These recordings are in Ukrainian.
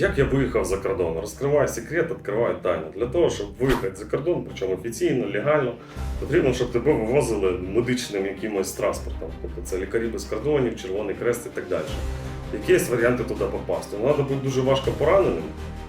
Як я виїхав за кордон? Розкриваю секрет, відкриваю тайну. Для того, щоб виїхати за кордон, причому офіційно, легально, потрібно, щоб тебе вивозили медичним якимось транспортом. Тобто це лікарі без кордонів, Червоний Крест і так далі. Які є варіанти туди попасти? Ну, треба бути дуже важко пораненим.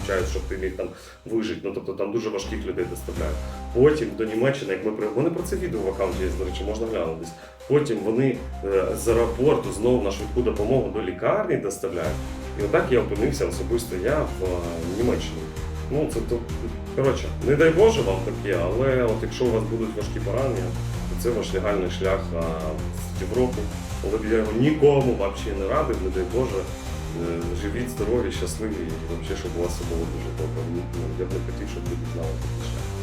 підключають, щоб ти міг там вижити. Ну тобто там дуже важких людей доставляють. Потім до Німеччини, як ми при вони про це відео в аккаунті є, до речі, можна глянутись. Потім вони е, з аеропорту знову на швидку допомогу до лікарні доставляють. І отак я опинився особисто я в е, Німеччині. Ну це то коротше, не дай Боже вам таке, але от якщо у вас будуть важкі поранення, то це ваш легальний шлях а, в Європу. Але б я його нікому взагалі не радив, не дай Боже. Е, Живіть здорові, щасливі і взагалі, щоб у вас все було дуже добре. Ну, Я б не хотів, щоб люди знали шлях.